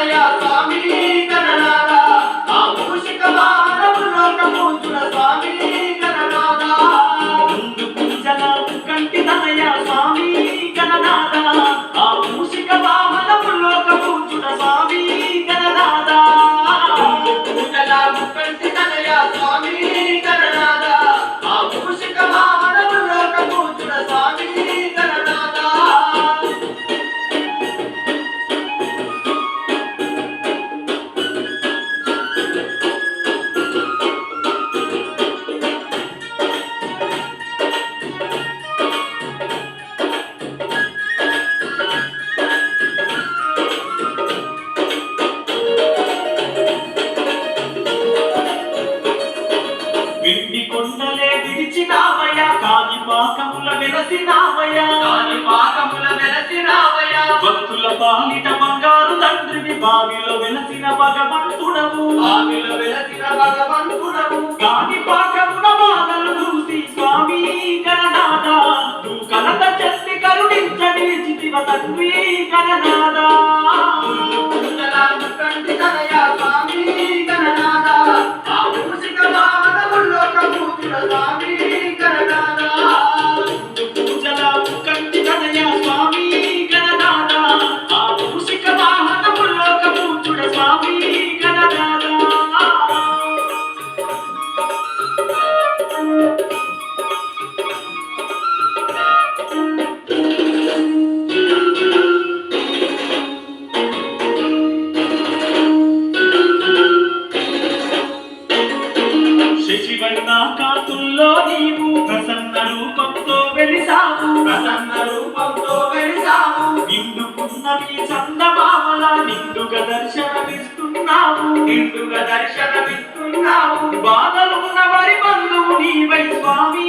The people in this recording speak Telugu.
Maya. వెలసినావయ్యా కాని పాకముల వెలసినావయ భక్తుల పాలిట బంగారు తండ్రిని బావిలో వెలసిన భగవంతుడవు. ఆవిలో వెలసిన భగవంతుడవు. కాని పాకమున బాధలు చూసి స్వామి గణనాథ. నువ్వు కలత చెల్లి కరుణించని చితివ తండ్రి గణనాథ. శశివర్ణ కాతుల్లో నీవు. ప్రసన్న రూపంతో వెలిసావు. ప్రసన్న రూపంతో వెలిసాము నిండుకున్న నీ చందమామల నిండుగా దర్శనమిస్తున్నావు. నిండుగా దర్శనమిస్తున్నావు. బాధలున్న వారి బంధువు నీవై స్వామి